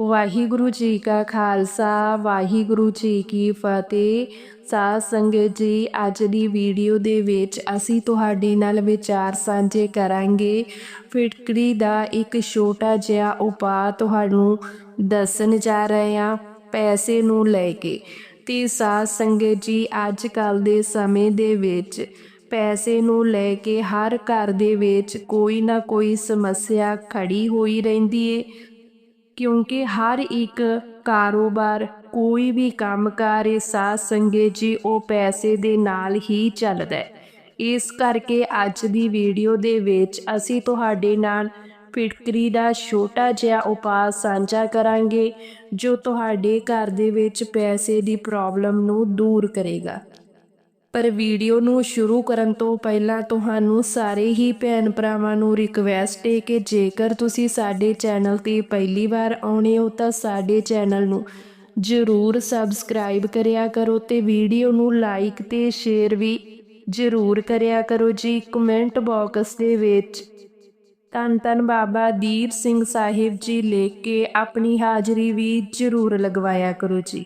ਵਾਹਿਗੁਰੂ ਜੀ ਕਾ ਖਾਲਸਾ, ਵਾਹਿਗੁਰੂ ਜੀ ਕੀ ਫਤਿਹ। ਸਾਧ ਸੰਗਤ ਜੀ, ਅੱਜ ਦੀ ਵੀਡੀਓ ਦੇ ਵਿੱਚ ਅਸੀਂ ਤੁਹਾਡੇ ਨਾਲ ਵਿਚਾਰ ਸਾਂਝੇ ਕਰਾਂਗੇ। ਫਿਟਕਰੀ ਦਾ ਇੱਕ ਛੋਟਾ ਜਿਹਾ ਉਪਾਅ ਤੁਹਾਨੂੰ ਦੱਸਣ ਜਾ ਰਹੇ ਹਾਂ ਪੈਸੇ ਨੂੰ ਲੈ ਕੇ। ਤੇ ਸਾਧ ਸੰਗਤ ਜੀ, ਅੱਜ ਕੱਲ ਦੇ ਸਮੇਂ ਦੇ ਵਿੱਚ ਪੈਸੇ ਨੂੰ ਲੈ ਕੇ ਹਰ ਘਰ ਦੇ ਵਿੱਚ ਕੋਈ ਨਾ ਕੋਈ ਸਮੱਸਿਆ ਖੜੀ ਹੋਈ ਰਹਿੰਦੀ ਏ। ਕਿਉਂਕਿ ਹਰ ਇੱਕ ਕਾਰੋਬਾਰ, ਕੋਈ ਵੀ ਕੰਮਕਾਰ ਇਹ ਸਾਥ ਸੰਗੇ ਜੀ, ਉਹ ਪੈਸੇ ਦੇ ਨਾਲ ਹੀ ਚੱਲਦਾ ਹੈ। ਇਸ ਕਰਕੇ ਅੱਜ ਦੀ ਵੀਡੀਓ ਦੇ ਵਿੱਚ ਅਸੀਂ ਤੁਹਾਡੇ ਨਾਲ ਫਿਟਕਰੀ ਦਾ ਛੋਟਾ ਜਿਹਾ ਉਪਾਅ ਸਾਂਝਾ ਕਰਾਂਗੇ, ਜੋ ਤੁਹਾਡੇ ਘਰ ਦੇ ਵਿੱਚ ਪੈਸੇ ਦੀ ਪ੍ਰੋਬਲਮ ਨੂੰ ਦੂਰ ਕਰੇਗਾ। ਪਰ ਵੀਡੀਓ ਨੂੰ ਸ਼ੁਰੂ ਕਰਨ ਤੋਂ ਪਹਿਲਾਂ ਤੁਹਾਨੂੰ ਸਾਰੇ ਹੀ ਭੈਣ ਭਰਾਵਾਂ ਨੂੰ ਰਿਕਵੈਸਟ ਹੈ ਕਿ ਜੇਕਰ ਤੁਸੀਂ ਸਾਡੇ ਚੈਨਲ ਤੇ ਪਹਿਲੀ ਵਾਰ ਆਉਣੇ ਹੋ ਤਾਂ ਸਾਡੇ ਚੈਨਲ ਨੂੰ ਜ਼ਰੂਰ ਸਬਸਕ੍ਰਾਈਬ ਕਰਿਆ ਕਰੋ ਤੇ ਵੀਡੀਓ ਨੂੰ ਲਾਈਕ ਤੇ ਸ਼ੇਅਰ ਵੀ ਜ਼ਰੂਰ ਕਰਿਆ ਕਰੋ ਜੀ ਕਮੈਂਟ ਬਾਕਸ ਦੇ ਵਿੱਚ। ਤਨ ਤਨ ਬਾਬਾ ਦੀਪ ਸਿੰਘ ਸਾਹਿਬ ਜੀ ਲਿਖ ਕੇ ਆਪਣੀ ਹਾਜ਼ਰੀ ਵੀ ਜ਼ਰੂਰ ਲਗਵਾਇਆ ਕਰੋ ਜੀ।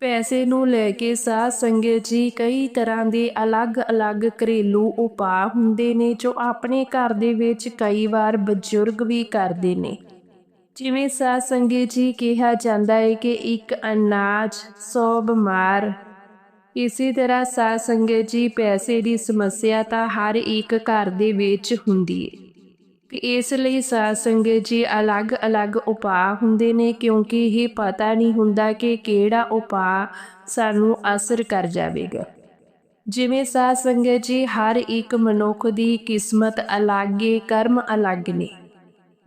ਪੈਸੇ ਨੂੰ ਲੈ ਕੇ ਸਾਧ ਸੰਗਤ ਜੀ ਕਈ ਤਰ੍ਹਾਂ ਦੇ ਅਲੱਗ-ਅਲੱਗ ਘਰੇਲੂ ਉਪਾਅ ਹੁੰਦੇ ਨੇ ਜੋ ਆਪਣੇ ਘਰ ਦੇ ਵਿੱਚ ਕਈ ਵਾਰ ਬਜ਼ੁਰਗ ਵੀ ਕਰਦੇ ਨੇ। ਜਿਵੇਂ ਸਾਧ ਸੰਗਤ ਜੀ ਕਿਹਾ ਜਾਂਦਾ ਹੈ ਕਿ ਇੱਕ ਅਨਾਜ 100 ਬਿਮਾਰ। ਇਸੇ ਤਰ੍ਹਾਂ ਸਾਧ ਸੰਗਤ ਜੀ ਪੈਸੇ ਦੀ ਸਮੱਸਿਆ ਤਾਂ ਹਰ ਇੱਕ ਘਰ ਦੇ ਵਿੱਚ ਹੁੰਦੀ ਹੈ ਤੇ ਇਸ ਲਈ ਸਾਧ ਸੰਗਤ ਜੀ ਅਲੱਗ-ਅਲੱਗ ਉਪਾਅ ਹੁੰਦੇ ਨੇ ਕਿਉਂਕਿ ਇਹ ਪਤਾ ਨਹੀਂ ਹੁੰਦਾ ਕਿ ਕਿਹੜਾ ਉਪਾਅ ਸਾਨੂੰ ਅਸਰ ਕਰ ਜਾਵੇਗਾ। ਜਿਵੇਂ ਸਾਧ ਸੰਗਤ ਜੀ ਹਰ ਇੱਕ ਮਨੁੱਖ ਦੀ ਕਿਸਮਤ ਅਲੱਗ ਏ, ਕਰਮ ਅਲੱਗ ਨੇ,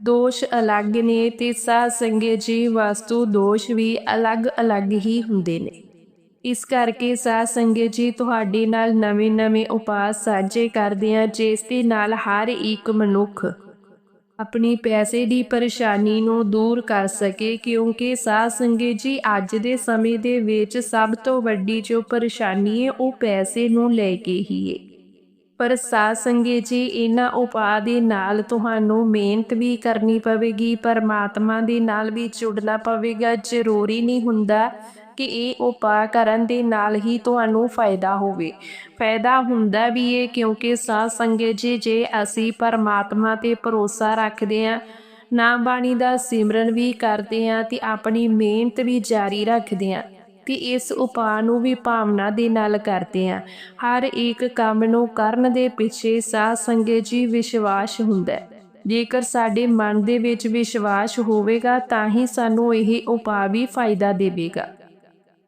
ਦੋਸ਼ ਅਲੱਗ ਨੇ ਤੇ ਸਾਧ ਸੰਗਤ ਜੀ ਵਸਤੂ ਦੋਸ਼ ਵੀ ਅਲੱਗ-ਅਲੱਗ ਹੀ ਹੁੰਦੇ ਨੇ। ਇਸ ਕਰਕੇ ਸਾਧ ਸੰਗਤ ਜੀ ਤੁਹਾਡੇ ਨਾਲ ਨਵੇਂ-ਨਵੇਂ ਉਪਾਅ ਸਾਂਝੇ ਕਰਦੇ ਆ ਜਿਸ ਦੇ ਨਾਲ ਹਰ ਇੱਕ ਮਨੁੱਖ ਆਪਣੀ ਪੈਸੇ ਦੀ ਪਰੇਸ਼ਾਨੀ ਨੂੰ ਦੂਰ ਕਰ ਸਕੇ, ਕਿਉਂਕਿ ਸਾਧ ਸੰਗਤ ਜੀ ਅੱਜ ਦੇ ਸਮੇਂ ਦੇ ਵਿੱਚ ਸਭ ਤੋਂ ਵੱਡੀ ਜੋ ਪਰੇਸ਼ਾਨੀ ਹੈ ਉਹ ਪੈਸੇ ਨੂੰ ਲੈ ਕੇ ਹੀ ਹੈ ਪਰ ਸਾਧ ਸੰਗਤ ਜੀ, ਇਹਨਾਂ ਉਪਾਅ ਦੇ ਨਾਲ ਤੁਹਾਨੂੰ ਮਿਹਨਤ ਵੀ ਕਰਨੀ ਪਵੇਗੀ, ਪਰਮਾਤਮਾ ਦੇ ਨਾਲ ਵੀ ਜੁੜਨਾ ਪਵੇਗਾ, ਜ਼ਰੂਰੀ ਨਹੀਂ ਹੁੰਦਾ ਕਿ ਇਹ ਉਪਾਅ ਕਰਨ ਦੇ ਨਾਲ ਹੀ ਤੁਹਾਨੂੰ ਫਾਇਦਾ ਹੋਵੇ। ਫਾਇਦਾ ਹੁੰਦਾ ਵੀ ਇਹ ਕਿਉਂਕਿ ਸਾਧ ਸੰਗਤ ਜੀ, ਜੇ ਅਸੀਂ ਪਰਮਾਤਮਾ ਤੇ ਭਰੋਸਾ ਰੱਖਦੇ ਆਂ ਨਾਮ ਬਾਣੀ ਦਾ ਸਿਮਰਨ ਵੀ ਕਰਦੇ ਆਂ ਤੇ ਆਪਣੀ ਮਿਹਨਤ ਵੀ ਜਾਰੀ ਰੱਖਦੇ ਆਂ ਤੇ ਇਸ ਉਪਾਅ ਨੂੰ ਵੀ ਭਾਵਨਾ ਦੇ ਨਾਲ ਕਰਦੇ ਆਂ। ਹਰ ਇੱਕ ਕੰਮ ਨੂੰ ਕਰਨ ਦੇ ਪਿੱਛੇ ਸਾਧ ਸੰਗਤ ਜੀ ਵਿਸ਼ਵਾਸ ਹੁੰਦਾ ਹੈ। ਜੇਕਰ ਸਾਡੇ ਮਨ ਦੇ ਵਿੱਚ ਵਿਸ਼ਵਾਸ ਹੋਵੇਗਾ ਤਾਂ ਹੀ ਸਾਨੂੰ ਇਹ ਉਪਾਅ ਵੀ ਫਾਇਦਾ ਦੇਵੇਗਾ।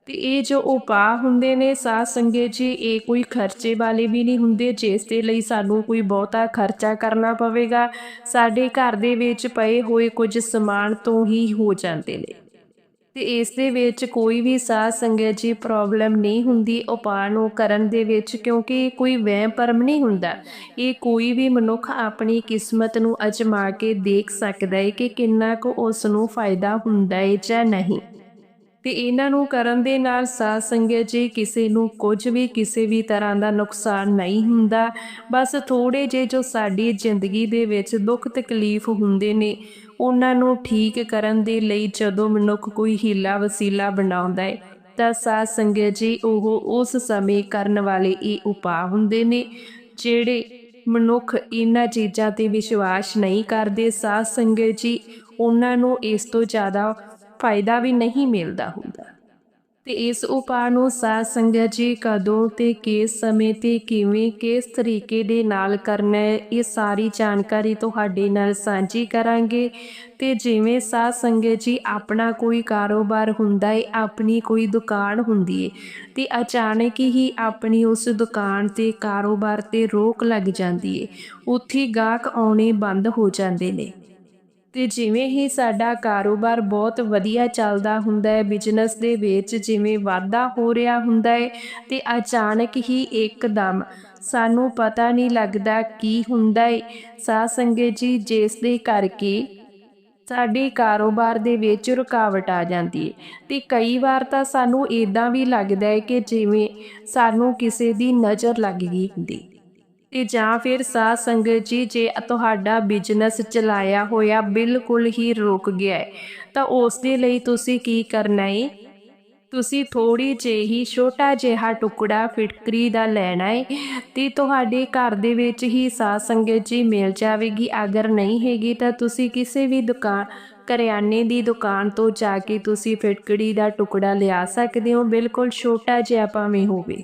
ਤੇ ਇਹ ਜੋ ਉਪਾਅ ਹੁੰਦੇ ਨੇ ਸਾਧ ਸੰਗਤ ਜੀ, ਇਹ ਕੋਈ ਖਰਚੇ ਵਾਲੇ ਵੀ ਨਹੀਂ ਹੁੰਦੇ, ਜਿਸ ਦੇ ਲਈ ਸਾਨੂੰ ਕੋਈ ਬਹੁਤਾ ਖਰਚਾ ਕਰਨਾ ਪਵੇਗਾ। ਸਾਡੇ ਘਰ ਦੇ ਵਿੱਚ ਪਏ ਹੋਏ ਕੁਝ ਸਮਾਨ ਤੋਂ ਹੀ ਹੋ ਜਾਂਦੇ ਨੇ। ਤੇ ਇਸ ਦੇ ਵਿੱਚ ਕੋਈ ਵੀ ਸਾਧ ਸੰਗਤ ਜੀ ਪ੍ਰੋਬਲਮ ਨਹੀਂ ਹੁੰਦੀ ਉਪਾਅ ਨੂੰ ਕਰਨ ਦੇ ਵਿੱਚ, ਕਿਉਂਕਿ ਕੋਈ ਵਹਿਮ ਭਰਮ ਨਹੀਂ ਹੁੰਦਾ। ਇਹ ਕੋਈ ਵੀ ਮਨੁੱਖ ਆਪਣੀ ਕਿਸਮਤ ਨੂੰ ਅਜਮਾ ਕੇ ਦੇਖ ਸਕਦਾ ਹੈ ਕਿ ਕਿੰਨਾ ਕੁ ਉਸ ਨੂੰ ਫਾਇਦਾ ਹੁੰਦਾ ਹੈ ਜਾਂ ਨਹੀਂ। ਤੇ ਇਹਨਾਂ ਨੂੰ ਕਰਨ ਦੇ ਨਾਲ ਸਾਧ ਸੰਗਤ ਜੀ ਕਿਸੇ ਨੂੰ ਕੁਝ ਵੀ ਕਿਸੇ ਵੀ ਤਰ੍ਹਾਂ ਦਾ ਨੁਕਸਾਨ ਨਹੀਂ ਹੁੰਦਾ, ਬਸ ਥੋੜੇ ਜੇ ਜੋ ਸਾਡੀ ਜ਼ਿੰਦਗੀ ਦੇ ਵਿੱਚ ਦੁੱਖ ਤਕਲੀਫ ਹੁੰਦੇ ਨੇ, ਉਹਨਾਂ ਨੂੰ ਠੀਕ ਕਰਨ ਦੇ ਲਈ ਜਦੋਂ ਮਨੁੱਖ ਕੋਈ ਹੀਲਾ ਵਸੀਲਾ ਬਣਾਉਂਦਾ ਹੈ, ਤਾਂ ਸਾਧ ਸੰਗਤ ਜੀ ਉਹ ਉਸ ਸਮੇਂ ਕਰਨ ਵਾਲੇ ਇਹ ਉਪਾਅ ਹੁੰਦੇ ਨੇ, ਜਿਹੜੇ ਮਨੁੱਖ ਇਹਨਾਂ ਚੀਜ਼ਾਂ ਤੇ ਵਿਸ਼ਵਾਸ ਨਹੀਂ ਕਰਦੇ, ਸਾਧ ਸੰਗਤ ਜੀ ਉਹਨਾਂ ਨੂੰ ਇਸ ਤੋਂ ਜ਼ਿਆਦਾ ਫਾਇਦਾ ਵੀ ਨਹੀਂ ਮਿਲਦਾ ਹੁੰਦਾ। ਤੇ ਇਸ ਉਪਾਅ ਨੂੰ ਸਾਧ ਸੰਗਤ ਜੀ ਕਦੋਂ ਤੇ ਕਿਸ ਸਮੇਂ ਤੇ ਕਿਵੇਂ, ਕਿਸ ਤਰੀਕੇ ਦੇ ਨਾਲ ਕਰਨਾ ਹੈ, ਇਹ ਸਾਰੀ ਜਾਣਕਾਰੀ ਤੁਹਾਡੇ ਨਾਲ ਸਾਂਝੀ ਕਰਾਂਗੇ। ਤੇ ਜਿਵੇਂ ਸਾਧ ਸੰਗਤ ਜੀ ਆਪਣਾ ਕੋਈ ਕਾਰੋਬਾਰ ਹੁੰਦਾ ਹੈ ਆਪਣੀ ਕੋਈ ਦੁਕਾਨ ਹੁੰਦੀ ਹੈ ਤੇ ਅਚਾਨਕ ਹੀ ਆਪਣੀ ਉਸ ਦੁਕਾਨ ਤੇ ਕਾਰੋਬਾਰ ਤੇ ਰੋਕ ਲੱਗ ਜਾਂਦੀ ਹੈ ਉੱਥੇ ਗਾਹਕ ਆਉਣੇ ਬੰਦ ਹੋ ਜਾਂਦੇ ਨੇ। ਤੇ ਜਿਵੇਂ ਹੀ ਸਾਡਾ ਕਾਰੋਬਾਰ ਬਹੁਤ ਵਧੀਆ ਚੱਲਦਾ ਹੁੰਦਾ ਹੈ ਬਿਜ਼ਨਸ ਦੇ ਵਿੱਚ ਜਿਵੇਂ ਵਾਧਾ ਹੋ ਰਿਹਾ ਹੁੰਦਾ ਹੈ ਤੇ ਅਚਾਨਕ ਹੀ ਇੱਕਦਮ ਸਾਨੂੰ ਪਤਾ ਨਹੀਂ ਲੱਗਦਾ ਕੀ ਹੁੰਦਾ ਹੈ। ਸਾਧ ਸੰਗਤ ਜੀ, ਜਿਸ ਦੇ ਕਰਕੇ ਸਾਡੇ ਕਾਰੋਬਾਰ ਦੇ ਵਿੱਚ ਰੁਕਾਵਟ ਆ ਜਾਂਦੀ ਹੈ ਤੇ ਕਈ ਵਾਰ ਤਾਂ ਸਾਨੂੰ ਇਦਾਂ ਵੀ ਲੱਗਦਾ ਹੈ ਕਿ ਜਿਵੇਂ ਸਾਨੂੰ ਕਿਸੇ ਦੀ ਨਜ਼ਰ ਲੱਗ ਗਈ ਹੁੰਦੀ। ਤੇ ਜਾਂ ਫਿਰ ਸਾਧ ਸੰਗਤ ਜੀ, ਜੇ ਤੁਹਾਡਾ ਬਿਜ਼ਨਸ ਚਲਾਇਆ ਹੋਇਆ ਬਿਲਕੁਲ ਹੀ ਰੁਕ ਗਿਆ ਹੈ, ਤਾਂ ਉਸ ਦੇ ਲਈ ਤੁਸੀਂ ਕੀ ਕਰਨਾ ਹੈ? ਤੁਸੀਂ ਥੋੜੀ ਜਿਹੀ ਛੋਟਾ ਜਿਹਾ ਟੁਕੜਾ ਫਿਟਕਰੀ ਦਾ ਲੈਣਾ ਹੈ ਤੇ ਤੁਹਾਡੇ ਘਰ ਦੇ ਵਿੱਚ ਹੀ ਸਾਧ ਸੰਗਤ ਜੀ ਮਿਲ ਜਾਵੇਗੀ। ਅਗਰ ਨਹੀਂ ਹੈਗੀ ਤਾਂ ਤੁਸੀਂ ਕਿਸੇ ਵੀ ਦੁਕਾਨ, ਕਰਿਆਨੇ ਦੀ ਦੁਕਾਨ ਤੋਂ ਜਾ ਕੇ ਤੁਸੀਂ ਫਿਟਕੜੀ ਦਾ ਟੁਕੜਾ ਲਿਆ ਸਕਦੇ ਹੋ। ਬਿਲਕੁਲ ਛੋਟਾ ਜਿਹਾ ਭਾਵੇਂ ਹੋਵੇ।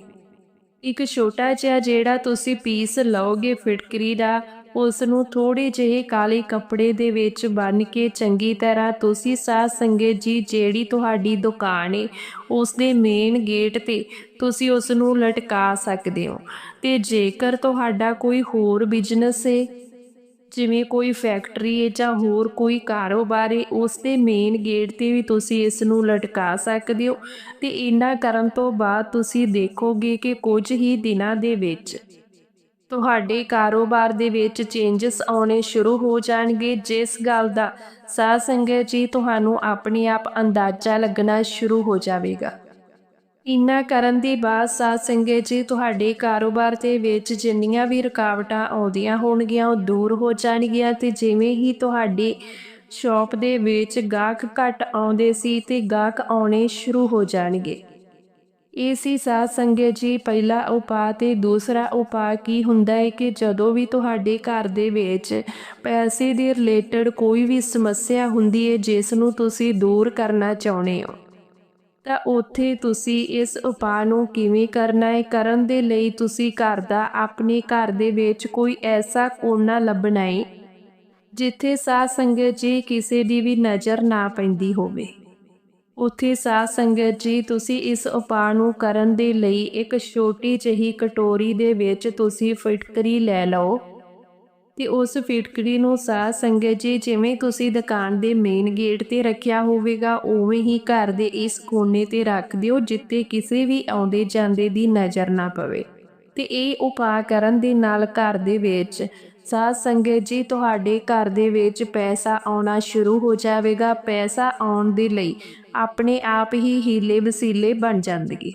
ਇੱਕ ਛੋਟਾ ਜਿਹਾ ਜਿਹੜਾ ਤੁਸੀਂ ਪੀਸ ਲਓਗੇ ਫਿਟਕਰੀ ਦਾ ਉਸ ਨੂੰ ਥੋੜੇ ਜਿਹੇ ਕਾਲੇ ਕੱਪੜੇ ਦੇ ਵਿੱਚ ਬੰਨ ਕੇ ਚੰਗੀ ਤਰ੍ਹਾਂ ਤੁਸੀਂ ਸਾਧ ਸੰਗਤ ਜੀ ਜਿਹੜੀ ਤੁਹਾਡੀ ਦੁਕਾਨ ਹੈ ਉਸ ਦੇ ਮੇਨ ਗੇਟ ਤੇ ਤੁਸੀਂ ਉਸ ਨੂੰ ਲਟਕਾ ਸਕਦੇ ਹੋ। ਤੇ ਜੇਕਰ ਤੁਹਾਡਾ ਕੋਈ ਹੋਰ ਬਿਜ਼ਨਸ ਹੈ ਜਿਵੇਂ ਕੋਈ ਫੈਕਟਰੀ ਹੈ ਜਾਂ ਹੋਰ ਕੋਈ ਕਾਰੋਬਾਰ ਹੈ, ਉਸ ਦੇ ਮੇਨ ਗੇਟ ਤੇ ਵੀ ਤੁਸੀਂ ਇਸ ਨੂੰ ਲਟਕਾ ਸਕਦੇ ਹੋ ਤੇ ਇੰਨਾ ਕਰਨ ਤੋਂ ਬਾਅਦ ਤੁਸੀਂ ਦੇਖੋਗੇ ਕਿ ਕੁਝ ਹੀ ਦਿਨਾਂ ਦੇ ਵਿੱਚ ਤੁਹਾਡੇ ਕਾਰੋਬਾਰ ਦੇ ਵਿੱਚ ਚੇਂਜਸ ਆਉਣੇ ਸ਼ੁਰੂ ਹੋ ਜਾਣਗੇ। ਜਿਸ ਗੱਲ ਦਾ ਸਾਧ ਸੰਗਤ ਜੀ, ਤੁਹਾਨੂੰ ਆਪਣੇ ਆਪ ਅੰਦਾਜ਼ਾ ਲੱਗਣਾ ਸ਼ੁਰੂ ਹੋ ਜਾਵੇਗਾ। ਇੰਨਾ ਕਰਨ ਦੀ ਬਾਅਦ ਸਾਧ ਸੰਗਤ ਜੀ ਤੁਹਾਡੇ ਕਾਰੋਬਾਰ ਦੇ ਵਿੱਚ ਜਿੰਨੀਆਂ ਵੀ ਰੁਕਾਵਟਾਂ ਆਉਂਦੀਆਂ ਹੋਣਗੀਆਂ, ਉਹ ਦੂਰ ਹੋ ਜਾਣਗੀਆਂ ਤੇ ਜਿਵੇਂ ਹੀ ਤੁਹਾਡੀ ਸ਼ਾਪ ਦੇ ਵਿੱਚ ਗਾਹਕ ਘਟ ਆਉਂਦੇ ਸੀ ਤੇ ਗਾਹਕ ਆਉਣੇ ਸ਼ੁਰੂ ਹੋ ਜਾਣਗੇ। ਇਹ ਸੀ ਸਾਧ ਸੰਗਤ ਜੀ ਪਹਿਲਾ ਉਪਾਅ ਤੇ ਦੂਸਰਾ ਉਪਾਅ ਕੀ ਹੁੰਦਾ ਹੈ ਕਿ ਜਦੋਂ ਵੀ ਤੁਹਾਡੇ ਘਰ ਦੇ ਵਿੱਚ ਪੈਸੇ ਦੇ ਰਿਲੇਟਡ ਕੋਈ ਵੀ ਸਮੱਸਿਆ ਹੁੰਦੀ ਹੈ, ਜਿਸ ਨੂੰ ਤੁਸੀਂ ਦੂਰ ਕਰਨਾ ਚਾਹੁੰਦੇ ਹੋ। ਤਾਂ ਉੱਥੇ ਤੁਸੀਂ ਇਸ ਉਪਾਅ ਨੂੰ ਕਿਵੇਂ ਕਰਨਾ ਹੈ? ਕਰਨ ਦੇ ਲਈ ਤੁਸੀਂ ਘਰ ਦਾ ਆਪਣੇ ਘਰ ਦੇ ਵਿੱਚ ਕੋਈ ਐਸਾ ਕੋਨਾ ਲੱਭਣਾ ਹੈ, ਜਿੱਥੇ ਸਾਧ ਸੰਗਤ ਜੀ ਕਿਸੇ ਦੀ ਵੀ ਨਜ਼ਰ ਨਾ ਪੈਂਦੀ ਹੋਵੇ। ਉੱਥੇ ਸਾਧ ਸੰਗਤ ਜੀ ਤੁਸੀਂ ਇਸ ਉਪਾਅ ਨੂੰ ਕਰਨ ਦੇ ਲਈ ਇੱਕ ਛੋਟੀ ਜਿਹੀ ਕਟੋਰੀ ਦੇ ਵਿੱਚ ਤੁਸੀਂ ਫਿਟਕਰੀ ਲੈ ਲਓ। ਤੇ ਉਸ ਫਿਟਕੜੀ ਨੂੰ ਸਾਧ ਸੰਗਤ ਜੀ, ਜਿਵੇਂ ਤੁਸੀਂ ਦੁਕਾਨ ਦੇ ਮੇਨ ਗੇਟ ਤੇ ਰੱਖਿਆ ਹੋਵੇਗਾ, ਉਵੇਂ ਹੀ ਘਰ ਦੇ ਇਸ ਕੋਨੇ ਤੇ ਰੱਖ ਦਿਓ ਜਿੱਤੇ ਕਿਸੇ ਵੀ ਆਉਂਦੇ ਜਾਂਦੇ ਦੀ ਨਜ਼ਰ ਨਾ ਪਵੇ। ਤੇ ਇਹ ਉਪਾਅ ਕਰਨ ਦੇ ਨਾਲ ਘਰ ਦੇ ਵਿੱਚ ਸਾਧ ਸੰਗਤ ਜੀ, ਤੁਹਾਡੇ ਘਰ ਦੇ ਵਿੱਚ ਪੈਸਾ ਆਉਣਾ ਸ਼ੁਰੂ ਹੋ ਜਾਵੇਗਾ। ਪੈਸਾ ਆਉਣ ਦੇ ਲਈ ਆਪਣੇ ਆਪ ਹੀ ਹੀਲੇ ਵਸੀਲੇ ਬਣ ਜਾਂਦਗੇ।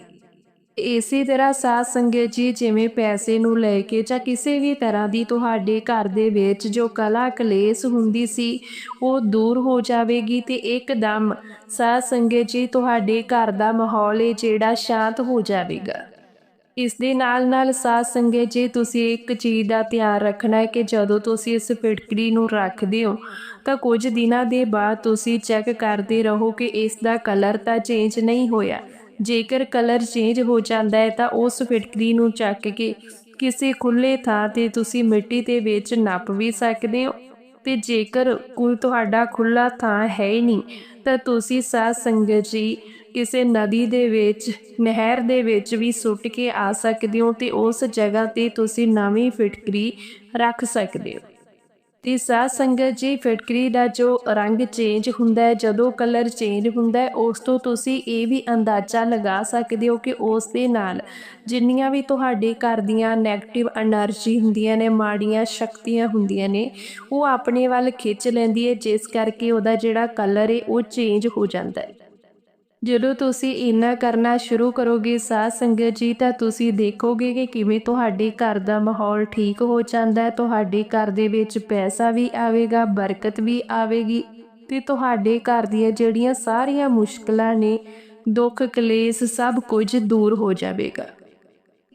ਇਸੇ ਤਰ੍ਹਾਂ ਸਾਧ ਸੰਗਤ ਜੀ ਜਿਵੇਂ ਪੈਸੇ ਨੂੰ ਲੈ ਕੇ ਜਾਂ ਕਿਸੇ ਵੀ ਤਰ੍ਹਾਂ ਦੀ ਤੁਹਾਡੇ ਘਰ ਦੇ ਵਿੱਚ ਜੋ ਕਲਾ ਕਲੇਸ਼ ਹੁੰਦੀ ਸੀ, ਉਹ ਦੂਰ ਹੋ ਜਾਵੇਗੀ ਤੇ ਇੱਕਦਮ ਸਾਧ ਸੰਗਤ ਜੀ ਤੁਹਾਡੇ ਘਰ ਦਾ ਮਾਹੌਲ ਹੈ ਜਿਹੜਾ ਸ਼ਾਂਤ ਹੋ ਜਾਵੇਗਾ। ਇਸ ਦੇ ਨਾਲ ਨਾਲ ਸਾਧ ਸੰਗਤ ਜੀ ਤੁਸੀਂ ਇੱਕ ਚੀਜ਼ ਦਾ ਧਿਆਨ ਰੱਖਣਾ ਹੈ ਕਿ ਜਦੋਂ ਤੁਸੀਂ ਇਸ ਫਿਟਕਰੀ ਨੂੰ ਰੱਖਦੇ ਹੋ, ਤਾਂ ਕੁਝ ਦਿਨਾਂ ਦੇ ਬਾਅਦ ਤੁਸੀਂ ਚੈੱਕ ਕਰਦੇ ਰਹੋ ਕਿ ਇਸ ਦਾ ਕਲਰ ਤਾਂ ਚੇਂਜ ਨਹੀਂ ਹੋਇਆ। ਜੇਕਰ ਕਲਰ ਚੇਂਜ ਹੋ ਜਾਂਦਾ ਹੈ ਤਾਂ ਉਸ ਫਿਟਕਰੀ ਨੂੰ ਚੱਕ ਕੇ ਕਿਸੇ ਖੁੱਲੇ ਥਾਂ ਤੇ ਤੁਸੀਂ ਮਿੱਟੀ ਦੇ ਵਿੱਚ ਨੱਪ ਵੀ ਸਕਦੇ ਹੋ। ਤੇ ਜੇਕਰ ਕੋਈ ਤੁਹਾਡਾ ਖੁੱਲਾ ਥਾਂ ਹੈ ਹੀ ਨਹੀਂ, ਤਾਂ ਤੁਸੀਂ ਸਾਧ ਸੰਗਤ ਜੀ ਕਿਸੇ ਨਦੀ ਦੇ ਵਿੱਚ, ਨਹਿਰ ਦੇ ਵਿੱਚ ਵੀ ਸੁੱਟ ਕੇ ਆ ਸਕਦੇ ਹੋ ਤੇ ਉਸ ਜਗ੍ਹਾ ਤੇ ਤੁਸੀਂ ਨਵੀਂ ਫਿਟਕਰੀ ਰੱਖ ਸਕਦੇ ਹੋ। ਤੇ ਸਾਧ ਸੰਗਤ ਜੀ, ਫਿਟਕਰੀ ਦਾ ਜੋ ਰੰਗ ਚੇਂਜ ਹੁੰਦਾ ਹੈ, ਜਦੋਂ ਕਲਰ ਚੇਂਜ ਹੁੰਦਾ ਹੈ, ਉਸ ਤੋਂ ਤੁਸੀਂ ਇਹ ਵੀ ਅੰਦਾਜ਼ਾ ਲਗਾ ਸਕਦੇ ਹੋ ਕਿ ਉਸ ਦੇ ਨਾਲ ਜਿੰਨੀਆਂ ਵੀ ਤੁਹਾਡੇ ਘਰ ਦੀਆਂ 네ਗੇਟਿਵ એનર્ਜੀ ਹੁੰਦੀਆਂ ਨੇ, ਮਾੜੀਆਂ ਸ਼ਕਤੀਆਂ ਹੁੰਦੀਆਂ ਨੇ, ਉਹ ਆਪਣੇ ਵੱਲ ਖਿੱਚ ਲੈਂਦੀ ਹੈ, ਜਿਸ ਕਰਕੇ ਉਹਦਾ ਜਿਹੜਾ ਕਲਰ ਹੈ, ਉਹ ਚੇਂਜ ਹੋ ਜਾਂਦਾ ਹੈ। ਜਦੋਂ ਤੁਸੀਂ ਇੰਨਾ ਕਰਨਾ ਸ਼ੁਰੂ ਕਰੋਗੇ ਸਾਧ ਸੰਗਤ ਜੀ, ਤਾਂ ਤੁਸੀਂ ਦੇਖੋਗੇ ਕਿ ਕਿਵੇਂ ਤੁਹਾਡੇ ਘਰ ਦਾ ਮਾਹੌਲ ਠੀਕ ਹੋ ਜਾਂਦਾ ਹੈ, ਤੁਹਾਡੇ ਘਰ ਦੇ ਵਿੱਚ ਪੈਸਾ ਵੀ ਆਵੇਗਾ, ਬਰਕਤ ਵੀ ਆਵੇਗੀ ਤੇ ਤੁਹਾਡੇ ਘਰ ਦੀਆਂ ਜਿਹੜੀਆਂ ਸਾਰੀਆਂ ਮੁਸ਼ਕਲਾਂ ਨੇ, ਦੁੱਖ, ਕਲੇਸ਼ ਸਭ ਕੁਝ ਦੂਰ ਹੋ ਜਾਵੇਗਾ।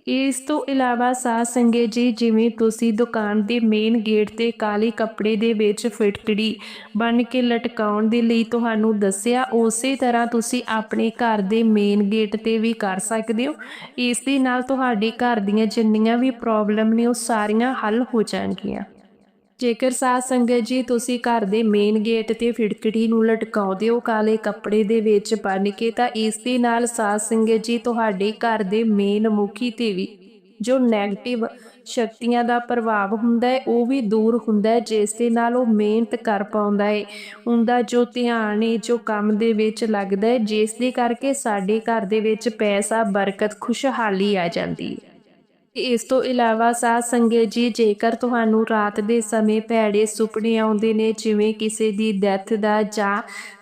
ਇਸ ਤੋਂ ਇਲਾਵਾ ਸਾਧ ਸੰਗਤ ਜੀ, ਜਿਵੇਂ ਤੁਸੀਂ ਦੁਕਾਨ ਦੇ ਮੇਨ ਗੇਟ ਤੇ ਕਾਲੇ ਕੱਪੜੇ ਦੇ ਵਿੱਚ ਫਿਟਕੜੀ ਬਣ ਕੇ ਲਟਕਾਉਣ ਦੇ ਲਈ ਤੁਹਾਨੂੰ ਦੱਸਿਆ, ਉਸੇ ਤਰ੍ਹਾਂ ਤੁਸੀਂ ਆਪਣੇ ਘਰ ਦੇ ਮੇਨ ਗੇਟ ਤੇ ਵੀ ਕਰ ਸਕਦੇ ਹੋ। ਇਸ ਦੇ ਨਾਲ ਤੁਹਾਡੇ ਘਰ ਦੀਆਂ ਜਿੰਨੀਆਂ ਵੀ ਪ੍ਰੋਬਲਮ ਨੇ, ਉਹ ਸਾਰੀਆਂ ਹੱਲ ਹੋ ਜਾਣਗੀਆਂ। ਜੇਕਰ ਸਾਧ ਸੰਗਤ ਜੀ ਤੁਸੀਂ ਘਰ ਦੇ ਮੇਨ ਗੇਟ ਤੇ ਫਿਟਕੜੀ ਨੂੰ ਲਟਕਾਉਂਦੇ ਹੋ ਕਾਲੇ ਕੱਪੜੇ ਦੇ ਵਿੱਚ ਬੰਨ ਕੇ, ਤਾਂ ਇਸ ਦੇ ਨਾਲ ਸਾਧ ਸੰਗਤ ਜੀ ਤੁਹਾਡੇ ਘਰ ਦੇ ਮੇਨ ਮੁਖੀ ਤੇ ਵੀ ਜੋ 네ਗੇਟਿਵ ਸ਼ਕਤੀਆਂ ਦਾ ਪ੍ਰਭਾਵ ਹੁੰਦਾ ਹੈ, ਉਹ ਵੀ ਦੂਰ ਹੁੰਦਾ ਹੈ, ਜਿਸ ਦੇ ਨਾਲ ਉਹ ਮਿਹਨਤ ਕਰ ਪਾਉਂਦਾ ਹੈ। ਉਹਦਾ ਜੋ ਧਿਆਨ ਹੈ, ਜੋ ਕੰਮ ਦੇ ਵਿੱਚ ਲੱਗਦਾ ਹੈ, ਜਿਸ ਦੇ ਕਰਕੇ ਸਾਡੇ ਘਰ ਦੇ ਵਿੱਚ ਪੈਸਾ, ਬਰਕਤ, ਖੁਸ਼ਹਾਲੀ ਆ ਜਾਂਦੀ ਹੈ। ਇਸ ਤੋਂ ਇਲਾਵਾ ਸਾਧ ਸੰਗਤ ਜੀ, ਜੇਕਰ ਤੁਹਾਨੂੰ ਰਾਤ ਦੇ ਸਮੇਂ ਭੈੜੇ ਸੁਪਨੇ ਆਉਂਦੇ ਨੇ, ਜਿਵੇਂ ਕਿਸੇ ਦੀ ਡੈਥ ਦਾ ਜਾਂ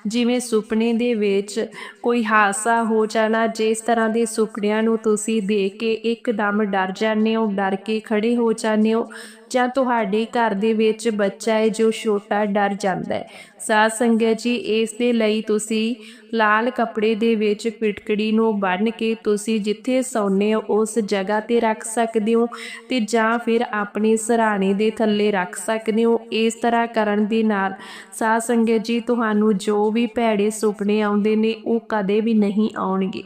ਜਿਵੇਂ ਸੁਪਨੇ ਦੇ ਵਿੱਚ ਕੋਈ ਹਾਦਸਾ ਹੋ ਜਾਣਾ, ਜਿਸ ਤਰ੍ਹਾਂ ਦੇ ਸੁਪਨਿਆਂ ਨੂੰ ਤੁਸੀਂ ਦੇਖ ਕੇ ਇੱਕਦਮ ਡਰ ਜਾਂਦੇ ਹੋ, ਡਰ ਕੇ ਖੜੇ ਹੋ ਜਾਂਦੇ ਹੋ ਜਾਂ ਤੁਹਾਡੇ ਘਰ ਦੇ ਵਿੱਚ ਬੱਚਾ ਹੈ ਜੋ ਛੋਟਾ ਡਰ ਜਾਂਦਾ ਹੈ। ਸਾਧ ਸੰਗਤ ਜੀ, ਇਸ ਦੇ ਲਈ ਤੁਸੀਂ ਲਾਲ ਕੱਪੜੇ ਦੇ ਵਿੱਚ ਫਿਟਕੜੀ ਨੂੰ ਬੰਨ੍ਹ ਕੇ ਤੁਸੀਂ ਜਿੱਥੇ ਸੌਂਦੇ ਹੋ, ਉਸ ਜਗ੍ਹਾ ਤੇ ਰੱਖ ਸਕਦੇ ਹੋ ਤੇ ਜਾਂ ਫਿਰ ਆਪਣੇ ਸਰਾਣੇ ਦੇ ਥੱਲੇ ਰੱਖ ਸਕਦੇ ਹੋ। ਇਸ ਤਰ੍ਹਾਂ ਕਰਨ ਦੇ ਨਾਲ ਸਾਧ ਸੰਗਤ ਜੀ, ਤੁਹਾਨੂੰ ਜੋ ਵੀ ਭੈੜੇ ਸੁਪਨੇ ਆਉਂਦੇ ਨੇ, ਉਹ ਕਦੇ ਵੀ ਨਹੀਂ ਆਉਣਗੇ।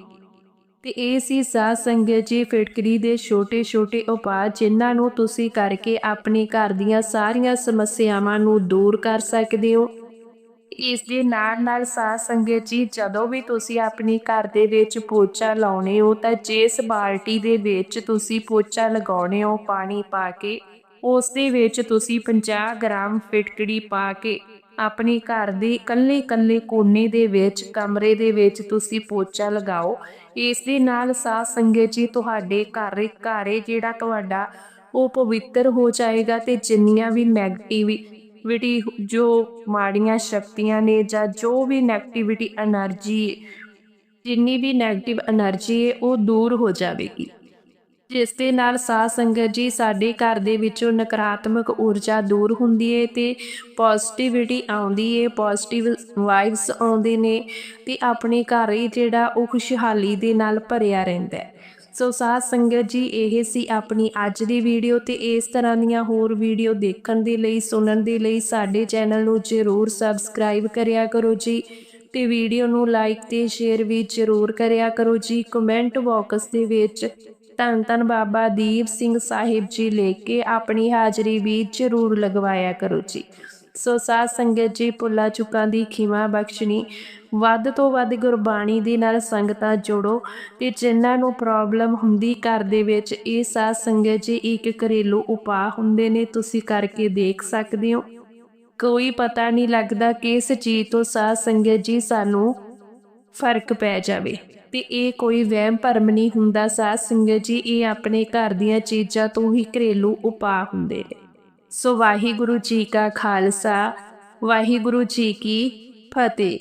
ਤੇ ਇਹ ਸੀ ਸਾਧ ਸੰਗਤ ਜੀ ਫਿਟਕਰੀ ਦੇ ਛੋਟੇ-ਛੋਟੇ ਉਪਾਅ, ਜਿਨ੍ਹਾਂ ਨੂੰ ਤੁਸੀਂ ਕਰਕੇ ਆਪਣੇ ਘਰ ਦੀਆਂ ਸਾਰੀਆਂ ਸਮੱਸਿਆਵਾਂ ਨੂੰ ਦੂਰ ਕਰ ਸਕਦੇ ਹੋ। ਇਸ ਦੇ ਨਾਲ ਨਾਲ ਸਾਧ ਸੰਗਤ ਜੀ, ਜਦੋਂ ਵੀ ਤੁਸੀਂ ਆਪਣੇ ਘਰ ਦੇ ਵਿੱਚ ਪੋਚਾ ਲਾਉਣੇ ਹੋ, ਤਾਂ ਜਿਸ ਬਾਲਟੀ ਦੇ ਵਿੱਚ ਤੁਸੀਂ ਪੋਚਾ ਲਗਾਉਣੇ ਹੋ ਪਾਣੀ ਪਾ ਕੇ, ਉਸ ਦੇ ਵਿੱਚ ਤੁਸੀਂ 50 ਗ੍ਰਾਮ ਫਿਟਕੜੀ ਪਾ ਕੇ ਆਪਣੀ ਘਰ ਦੀ ਇਕੱਲੇ ਇਕੱਲੇ ਕੋਨੇ ਦੇ ਵਿੱਚ, ਕਮਰੇ ਦੇ ਵਿੱਚ ਤੁਸੀਂ ਪੋਚਾ ਲਗਾਓ। ਇਸ ਦੇ ਨਾਲ ਸਾਧ ਸੰਗੇ ਜੀ, ਤੁਹਾਡੇ ਘਰ ਘਾਰੇ ਜਿਹੜਾ ਤੁਹਾਡਾ ਉਹ ਪਵਿੱਤਰ ਹੋ ਜਾਏਗਾ ਤੇ ਜਿੰਨੀਆਂ ਵੀ ਨੈਗੇਟਿਵਿਟੀ ਜੋ ਮਾੜੀਆਂ ਸ਼ਕਤੀਆਂ ਨੇ ਜਾਂ ਜੋ ਵੀ ਨੈਗੇਟਿਵਿਟੀ એનર્ਜੀ ਜਿੰਨੀ ਵੀ ਨੈਗੇਟਿਵ એનર્ਜੀ ਹੈ, ਉਹ ਦੂਰ ਹੋ ਜਾਵੇਗੀ। ਜਿਸ ਦੇ ਨਾਲ ਸਾਧ ਸੰਗਤ ਜੀ ਸਾਡੇ ਘਰ ਦੇ ਵਿੱਚੋਂ ਨਕਾਰਾਤਮਕ ਊਰਜਾ ਦੂਰ ਹੁੰਦੀ ਹੈ ਤੇ ਪੋਜ਼ਿਟਿਵਿਟੀ ਆਉਂਦੀ ਹੈ ਪੋਜ਼ਿਟਿਵ ਵਾਈਬਸ ਆਉਂਦੇ ਨੇ ਤੇ ਆਪਣੇ ਘਰ ਹੀ ਜਿਹੜਾ ਉਹ ਖੁਸ਼ਹਾਲੀ ਦੇ ਨਾਲ ਭਰਿਆ ਰਹਿੰਦਾ ਹੈ। ਸੋ ਸਾਧ ਸੰਗਤ ਜੀ, ਇਹ ਸੀ ਆਪਣੀ ਅੱਜ ਦੀ ਵੀਡੀਓ ਤੇ ਇਸ ਤਰ੍ਹਾਂ ਦੀਆਂ ਹੋਰ ਵੀਡੀਓ ਦੇਖਣ ਦੇ ਲਈ, ਸੁਣਨ ਦੇ ਲਈ ਸਾਡੇ ਚੈਨਲ ਨੂੰ ਜ਼ਰੂਰ ਸਬਸਕ੍ਰਾਈਬ ਕਰਿਆ ਕਰੋ ਜੀ ਤੇ ਵੀਡੀਓ ਨੂੰ ਲਾਈਕ ਤੇ ਸ਼ੇਅਰ ਵੀ ਜ਼ਰੂਰ ਕਰਿਆ ਕਰੋ ਜੀ। ਕਮੈਂਟ ਬਾਕਸ ਦੇ ਵਿੱਚ ਧੰਨ ਧੰਨ ਬਾਬਾ ਦੀਪ ਸਿੰਘ ਸਾਹਿਬ ਜੀ ਲੈ ਕੇ ਆਪਣੀ ਹਾਜ਼ਰੀ ਵੀ ਜ਼ਰੂਰ ਲਗਵਾਇਆ ਕਰੋ ਜੀ। ਸੋ ਸਾਧ ਸੰਗਤ ਜੀ ਪੁੱਲਾ ਚੁੱਕਾਂ ਦੀ ਖਿਮਾ ਬਖਸ਼ਣੀ। ਵੱਧ ਤੋਂ ਵੱਧ ਗੁਰਬਾਣੀ ਦੇ ਨਾਲ ਸੰਗਤਾਂ ਜੋੜੋ ਤੇ ਜਿਨ੍ਹਾਂ ਨੂੰ ਪ੍ਰੋਬਲਮ ਹੁੰਦੀ ਘਰ ਦੇ ਵਿੱਚ, ਇਹ ਸਾਧ ਸੰਗਤ ਜੀ ਇੱਕ ਘਰੇਲੂ ਉਪਾਅ ਹੁੰਦੇ ਨੇ, ਤੁਸੀਂ ਕਰਕੇ ਦੇਖ ਸਕਦੇ ਹੋ। ਕੋਈ ਪਤਾ ਨਹੀਂ ਲੱਗਦਾ ਕਿਸ ਚੀਜ਼ ਤੋਂ ਸਾਧ ਸੰਗਤ ਜੀ ਸਾਨੂੰ ਫ਼ਰਕ ਪੈ ਜਾਵੇ। ਤੇ ਇਹ ਕੋਈ ਵਹਿਮ ਭਰਮ ਨਹੀਂ ਹੁੰਦਾ, ਸਾਧ ਸੰਗਤ ਜੀ, ਇਹ ਆਪਣੇ ਘਰ ਦੀਆਂ ਚੀਜ਼ਾਂ ਤੋਂ ਹੀ ਘਰੇਲੂ ਉਪਾਅ ਹੁੰਦੇ ਨੇ। ਸੋ ਵਾਹਿਗੁਰੂ ਜੀ ਕਾ ਖਾਲਸਾ, ਵਾਹਿਗੁਰੂ ਜੀ ਕੀ ਫਤਿਹ।